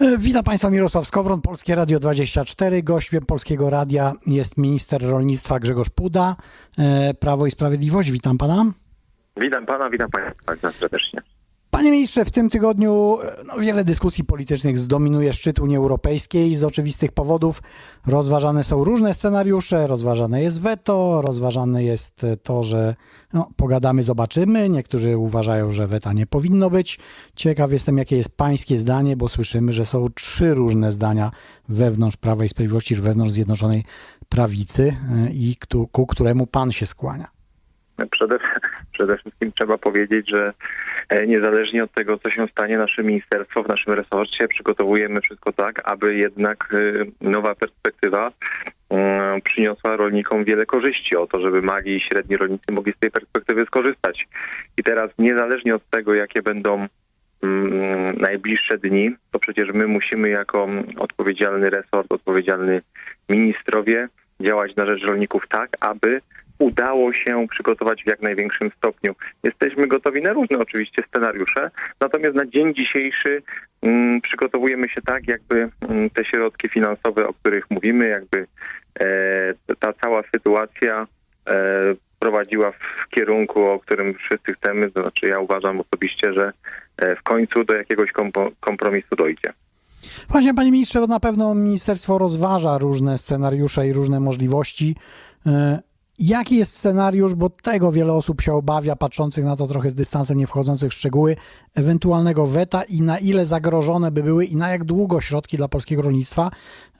E, Witam Państwa, Mirosław Skowron, Polskie Radio 24. Gościem Polskiego Radia jest minister rolnictwa Grzegorz Puda, e, Prawo i Sprawiedliwość. Witam Pana. Witam pana, witam państwa serdecznie. Panie ministrze, w tym tygodniu e, no, wiele dyskusji politycznych zdominuje szczyt Unii Europejskiej. Z oczywistych powodów rozważane są różne scenariusze. Rozważane jest weto, rozważane jest e, to, że no, pogadamy, zobaczymy. Niektórzy uważają, że weta nie powinno być. Ciekaw jestem, jakie jest pańskie zdanie, bo słyszymy, że są trzy różne zdania wewnątrz Prawa i Sprawiedliwości, wewnątrz Zjednoczonej Prawicy e, i ku, ku któremu pan się skłania. Przede, przede wszystkim trzeba powiedzieć, że e, niezależnie od tego, co się stanie, nasze ministerstwo w naszym resorcie przygotowujemy wszystko tak, aby jednak e, nowa perspektywa e, przyniosła rolnikom wiele korzyści o to, żeby mali i średni rolnicy mogli z tej perspektywy skorzystać. I teraz niezależnie od tego, jakie będą mm, najbliższe dni, to przecież my musimy jako odpowiedzialny resort, odpowiedzialny ministrowie działać na rzecz rolników tak, aby udało się przygotować w jak największym stopniu. Jesteśmy gotowi na różne oczywiście scenariusze, natomiast na dzień dzisiejszy mm, przygotowujemy się tak, jakby mm, te środki finansowe, o których mówimy, jakby e, ta cała sytuacja e, prowadziła w kierunku, o którym wszyscy chcemy, to znaczy ja uważam osobiście, że e, w końcu do jakiegoś kompo- kompromisu dojdzie. Właśnie, panie ministrze, bo na pewno ministerstwo rozważa różne scenariusze i różne możliwości. Jaki jest scenariusz, bo tego wiele osób się obawia, patrzących na to trochę z dystansem, nie wchodzących w szczegóły, ewentualnego weta i na ile zagrożone by były i na jak długo środki dla polskiego rolnictwa,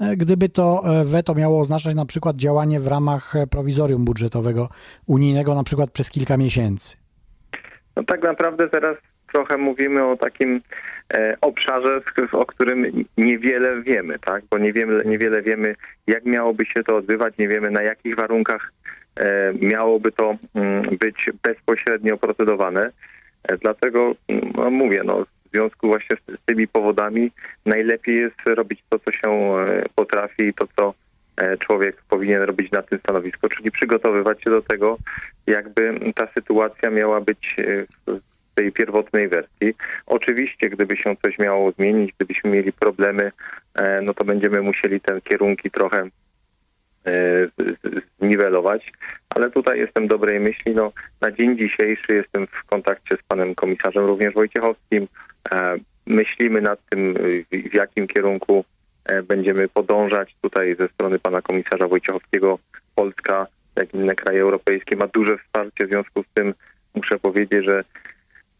e, gdyby to e, weto miało oznaczać na przykład działanie w ramach e, prowizorium budżetowego unijnego, na przykład przez kilka miesięcy. No tak naprawdę teraz trochę mówimy o takim obszarze, o którym niewiele wiemy, tak? Bo niewiele, niewiele wiemy, jak miałoby się to odbywać, nie wiemy na jakich warunkach miałoby to mm, być bezpośrednio procedowane. E, dlatego mm, no, mówię, no, w związku właśnie z, z tymi powodami najlepiej jest robić to, co się e, potrafi i to, co e, człowiek powinien robić na tym stanowisku, czyli przygotowywać się do tego, jakby ta sytuacja miała być e, w tej pierwotnej wersji. Oczywiście, gdyby się coś miało zmienić, gdybyśmy mieli problemy, e, no to będziemy musieli te kierunki trochę e, zniwelować, ale tutaj jestem dobrej myśli. No, na dzień dzisiejszy jestem w kontakcie z panem komisarzem również Wojciechowskim. E, Myślimy nad tym, y, w jakim kierunku e, będziemy podążać. Tutaj ze strony pana komisarza Wojciechowskiego Polska, jak inne kraje europejskie ma duże wsparcie. W związku z tym muszę powiedzieć, że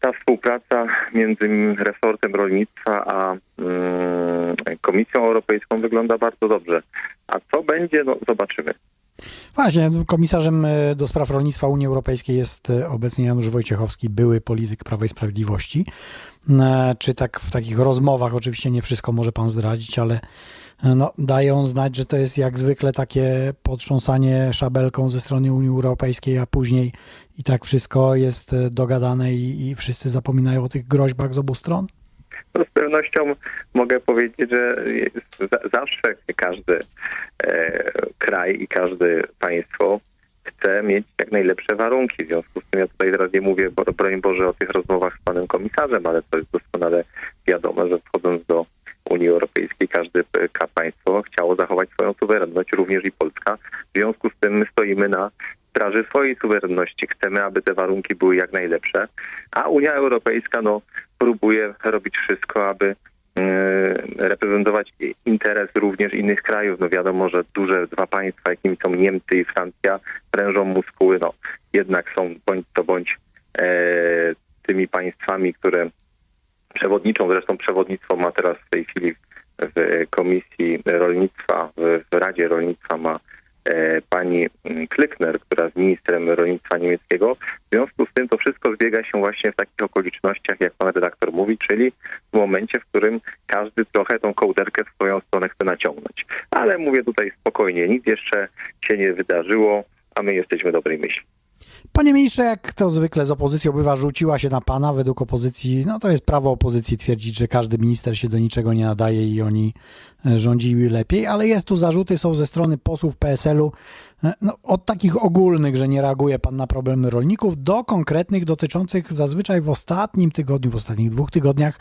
ta współpraca między resortem rolnictwa a mm, Komisją Europejską wygląda bardzo dobrze. A co będzie, no zobaczymy. Właśnie, komisarzem e, do spraw rolnictwa Unii Europejskiej jest e, obecnie Janusz Wojciechowski, były polityk Prawa i Sprawiedliwości. E, Czy tak w takich rozmowach, oczywiście nie wszystko może pan zdradzić, ale no, dają znać, że to jest jak zwykle takie potrząsanie szabelką ze strony Unii Europejskiej, a później i tak wszystko jest dogadane i, i wszyscy zapominają o tych groźbach z obu stron? Z pewnością mogę powiedzieć, że zawsze każdy e, kraj i każde państwo chce mieć jak najlepsze warunki. W związku z tym ja tutaj nie mówię, broń Boże, o tych rozmowach z panem komisarzem, ale to jest doskonale wiadomo, że wchodząc do Unii Europejskiej każde państwo chciało zachować swoją suwerenność, również i Polska. W związku z tym my stoimy na straży swojej suwerenności. Chcemy, aby te warunki były jak najlepsze, a Unia Europejska no, próbuje robić wszystko, aby e, reprezentować interes również innych krajów. No wiadomo, że duże dwa państwa, jakimi są Niemcy i Francja, prężą muskuły. No, jednak są bądź to bądź e, tymi państwami, które przewodniczą, zresztą przewodnictwo ma teraz w tej chwili w Komisji Rolnictwa, w, w Radzie Rolnictwa ma pani mm, Klykner, która jest ministrem rolnictwa niemieckiego. W związku z tym to wszystko zbiega się właśnie w takich okolicznościach, jak pan redaktor mówi, czyli w momencie, w którym każdy trochę tą kołderkę w swoją stronę chce naciągnąć. Ale mówię tutaj spokojnie, nic jeszcze się nie wydarzyło, a my jesteśmy dobrej myśli. Panie ministrze, jak to zwykle z opozycją bywa, rzuciła się na pana według opozycji. No to jest prawo opozycji twierdzić, że każdy minister się do niczego nie nadaje i oni rządzili lepiej, ale jest tu zarzuty, są ze strony posłów PSL-u, e, no, od takich ogólnych, że nie reaguje pan na problemy rolników, do konkretnych dotyczących zazwyczaj w ostatnim tygodniu, w ostatnich dwóch tygodniach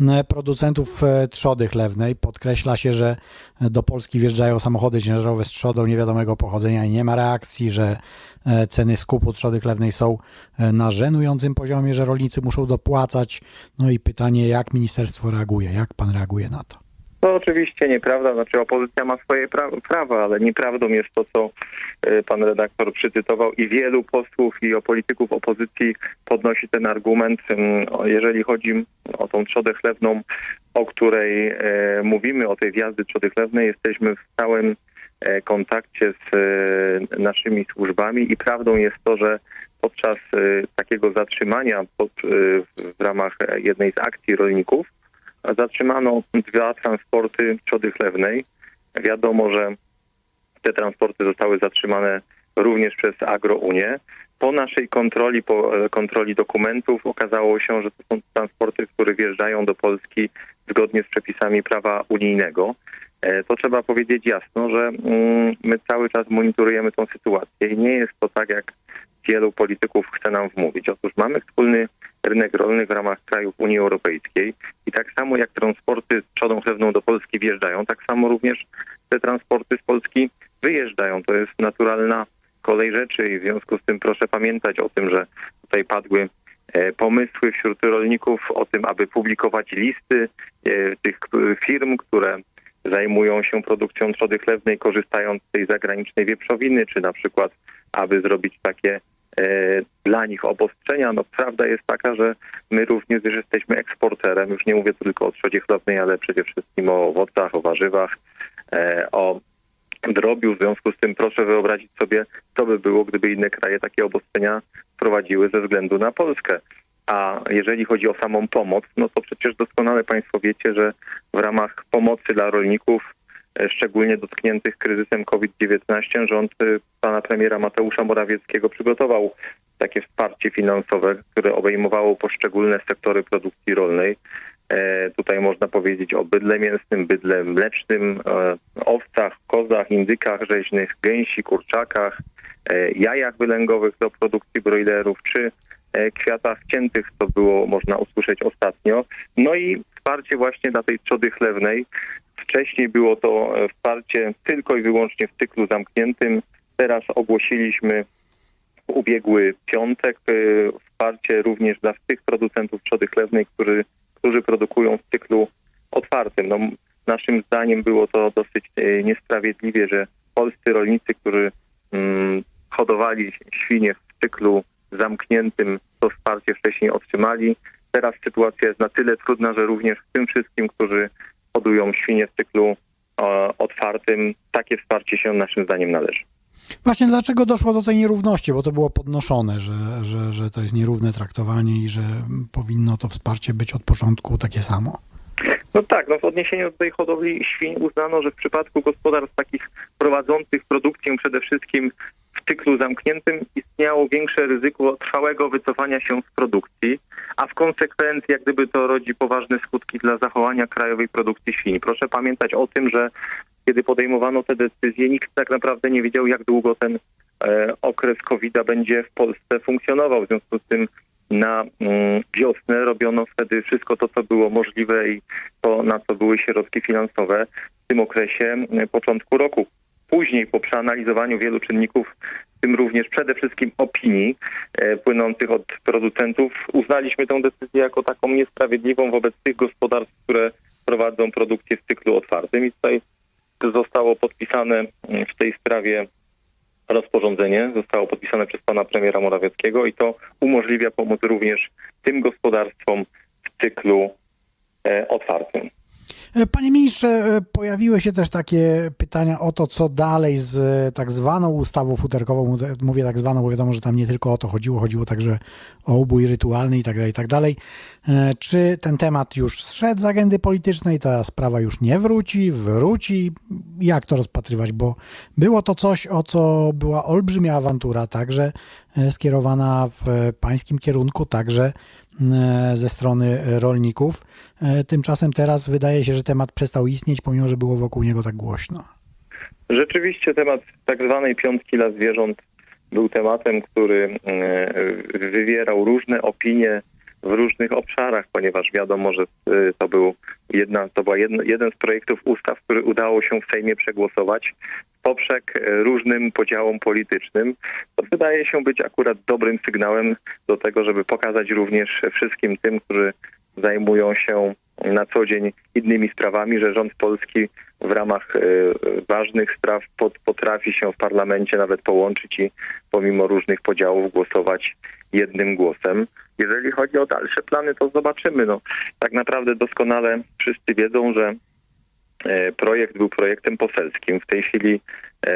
e, producentów e, trzody chlewnej. Podkreśla się, że do Polski wjeżdżają samochody ciężarowe z trzodą niewiadomego pochodzenia i nie ma reakcji, że ceny skupu trzody chlewnej są na żenującym poziomie, że rolnicy muszą dopłacać. No i pytanie, jak ministerstwo reaguje, jak pan reaguje na to? To oczywiście nieprawda, znaczy opozycja ma swoje pra- prawa, ale nieprawdą jest to, co y, pan redaktor przycytował i wielu posłów i o polityków opozycji podnosi ten argument, jeżeli chodzi o tą trzodę chlewną, o której e, mówimy, o tej wjazdy trzody chlewnej, jesteśmy w stałym e, kontakcie z e, naszymi służbami i prawdą jest to, że podczas takiego zatrzymania pod, w- ramach jednej z akcji rolników zatrzymano dwa transporty trzody chlewnej. Wiadomo, że te transporty zostały zatrzymane również przez AgroUnię. Po naszej kontroli, po e, kontroli dokumentów okazało się, że to są transporty, które wjeżdżają do Polski zgodnie z przepisami prawa unijnego. E, To trzeba powiedzieć jasno, że mm, my cały czas monitorujemy tą sytuację i nie jest to tak, jak wielu polityków chce nam wmówić. Otóż mamy wspólny rynek rolny w ramach krajów Unii Europejskiej i tak samo jak transporty z trzodą chlewną do Polski wjeżdżają, tak samo również te transporty z Polski wyjeżdżają. To jest naturalna kolej rzeczy i w związku z tym proszę pamiętać o tym, że tutaj padły e, pomysły wśród rolników o tym, aby publikować listy e, tych firm, które zajmują się produkcją trzody chlewnej, korzystając z tej zagranicznej wieprzowiny, czy na przykład, aby zrobić takie dla nich obostrzenia. No prawda jest taka, że my również już jesteśmy eksporterem, już nie mówię tylko o trzodzie chlewnej, ale przede wszystkim o owocach, o warzywach, e, o drobiu. W związku z tym proszę wyobrazić sobie, co by było, gdyby inne kraje takie obostrzenia wprowadziły ze względu na Polskę. A jeżeli chodzi o samą pomoc, no to przecież doskonale Państwo wiecie, że w ramach pomocy dla rolników, e, szczególnie dotkniętych kryzysem COVID-19, rząd e, pana premiera Mateusza Morawieckiego przygotował takie wsparcie finansowe, które obejmowało poszczególne sektory produkcji rolnej. E, tutaj można powiedzieć o bydle mięsnym, bydle mlecznym, e, owcach, kozach, indykach rzeźnych, gęsi, kurczakach, e, jajach wylęgowych do produkcji brojlerów, czy e, kwiatach ciętych, co było można usłyszeć ostatnio. No i wsparcie właśnie dla tej trzody chlewnej. Wcześniej było to e, wsparcie tylko i wyłącznie w cyklu zamkniętym. Teraz ogłosiliśmy w ubiegły piątek e, wsparcie również dla tych producentów trzody chlewnej, którzy, którzy produkują w cyklu otwartym. No, naszym zdaniem było to dosyć e, niesprawiedliwie, że polscy rolnicy, którzy mm, hodowali świnie w cyklu zamkniętym, to wsparcie wcześniej otrzymali. Teraz sytuacja jest na tyle trudna, że również tym wszystkim, którzy hodują świnie w cyklu e, otwartym, takie wsparcie się naszym zdaniem należy. Właśnie dlaczego doszło do tej nierówności, bo to było podnoszone, że, że, że to jest nierówne traktowanie i że powinno to wsparcie być od początku takie samo. No tak, no w odniesieniu do tej hodowli świń uznano, że w przypadku gospodarstw takich prowadzących produkcję przede wszystkim w cyklu zamkniętym istniało większe ryzyko trwałego wycofania się z produkcji, a w konsekwencji jak gdyby to rodzi poważne skutki dla zachowania krajowej produkcji świń. Proszę pamiętać o tym, że kiedy podejmowano te decyzje, nikt tak naprawdę nie wiedział, jak długo ten e, okres COVID-a będzie w Polsce funkcjonował. W związku z tym na mm, wiosnę robiono wtedy wszystko to, co było możliwe i to, na co były środki finansowe w tym okresie mm, początku roku. Później po przeanalizowaniu wielu czynników, w tym również przede wszystkim opinii e, płynących od producentów, uznaliśmy tę decyzję jako taką niesprawiedliwą wobec tych gospodarstw, które prowadzą produkcję w cyklu otwartym. I tutaj zostało podpisane mm, w tej sprawie rozporządzenie, zostało podpisane przez pana premiera Morawieckiego i to umożliwia pomoc również tym gospodarstwom w cyklu e, otwartym. Panie ministrze, e, pojawiły się też takie pytania o to, co dalej z e, tak zwaną ustawą futerkową. Mówię- tak zwaną, bo wiadomo, że tam nie tylko o to chodziło, chodziło także o ubój rytualny i tak dalej, tak. E, Czy ten temat już zszedł z agendy politycznej, ta sprawa już nie wróci, wróci? Jak to rozpatrywać? Bo było to coś, o co była olbrzymia awantura, także e, skierowana w pańskim kierunku, także e, ze strony rolników. E, Tymczasem teraz wydaje się, że temat przestał istnieć, pomimo że było wokół niego tak głośno. Rzeczywiście temat tak zwanej piątki dla zwierząt był tematem, który e, wywierał różne opinie w różnych obszarach, ponieważ wiadomo, że e, to był jedna, to była jedno, jeden z projektów ustaw, który udało się w Sejmie przegłosować poprzek e, różnym podziałom politycznym. To wydaje się być akurat dobrym sygnałem do tego, żeby pokazać również wszystkim tym, którzy zajmują się na co dzień innymi sprawami, że rząd polski w ramach e, ważnych spraw pot, potrafi się w parlamencie nawet połączyć i pomimo różnych podziałów głosować jednym głosem. Jeżeli chodzi o dalsze plany, to zobaczymy. No, tak naprawdę doskonale wszyscy wiedzą, że projekt był projektem poselskim. W tej chwili e,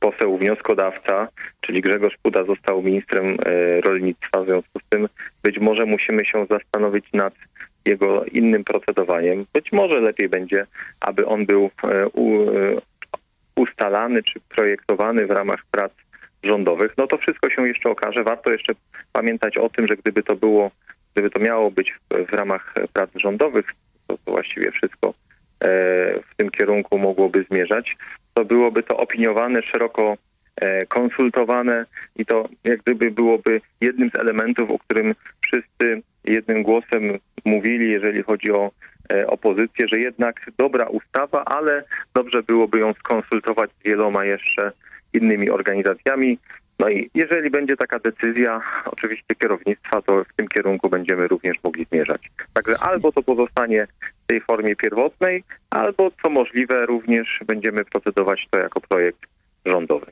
poseł wnioskodawca, czyli Grzegorz Puda został ministrem e, rolnictwa. W związku z tym być może musimy się zastanowić nad jego innym procedowaniem. Być może lepiej będzie, aby on był e, e, ustalany czy projektowany w ramach prac rządowych. No to wszystko się jeszcze okaże. Warto jeszcze pamiętać o tym, że gdyby to było, gdyby to miało być w, ramach prac rządowych, to, to właściwie wszystko e, w tym kierunku mogłoby zmierzać, to byłoby to opiniowane, szeroko e, konsultowane i to jak gdyby byłoby jednym z elementów, o którym wszyscy jednym głosem mówili, jeżeli chodzi o e, opozycję, że jednak dobra ustawa, ale dobrze byłoby ją skonsultować z wieloma jeszcze innymi organizacjami. No i jeżeli będzie taka decyzja, oczywiście kierownictwa, to w tym kierunku będziemy również mogli zmierzać. Także albo to pozostanie w tej formie pierwotnej, albo co możliwe również będziemy procedować to jako projekt rządowy.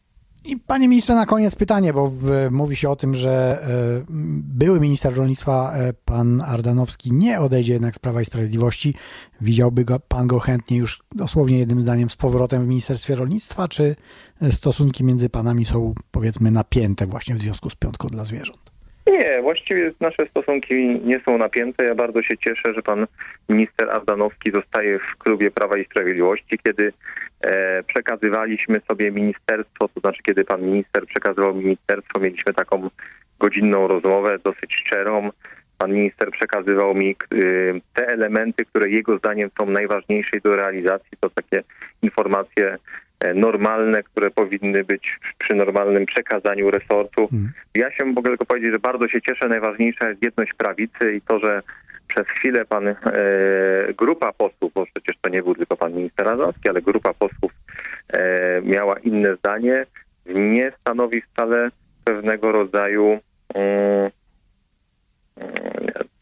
I panie ministrze, na koniec pytanie, bo w, mówi się o tym, że e, były minister rolnictwa, e, pan Ardanowski, nie odejdzie jednak z Prawa i Sprawiedliwości. Widziałby go, pan go chętnie już dosłownie jednym zdaniem z powrotem w Ministerstwie Rolnictwa, czy e, stosunki między panami są powiedzmy napięte właśnie w związku z piątką dla zwierząt? Nie, właściwie nasze stosunki nie są napięte. Ja bardzo się cieszę, że pan minister Ardanowski zostaje w klubie Prawa i Sprawiedliwości. Kiedy e, przekazywaliśmy sobie ministerstwo, to znaczy kiedy pan minister przekazywał ministerstwo, mieliśmy taką godzinną rozmowę, dosyć szczerą. Pan minister przekazywał mi y, te elementy, które jego zdaniem są najważniejsze do realizacji. To takie informacje normalne, które powinny być przy normalnym przekazaniu resortu. Hmm. Ja się mogę tylko powiedzieć, że bardzo się cieszę. Najważniejsza jest jedność prawicy i to, że przez chwilę pan e, grupa posłów, bo przecież to nie był tylko pan minister Radowski, ale grupa posłów e, miała inne zdanie, nie stanowi wcale pewnego rodzaju mm,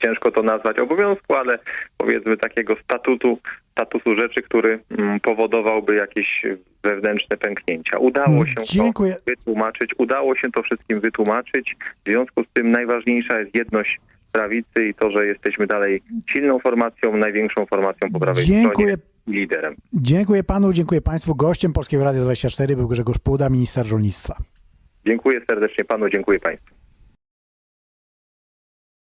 ciężko to nazwać obowiązku, ale powiedzmy takiego statutu, statusu rzeczy, który mm, powodowałby jakieś wewnętrzne pęknięcia. Udało się to Dziękuję. wytłumaczyć, udało się to wszystkim wytłumaczyć. W związku z tym najważniejsza jest jedność prawicy i to, że jesteśmy dalej silną formacją, największą formacją po prawej Dziękuję. stronie liderem. Dziękuję panu, dziękuję państwu. Gościem Polskiego Radia 24 był Grzegorz Puda, minister rolnictwa. Dziękuję serdecznie panu, dziękuję państwu.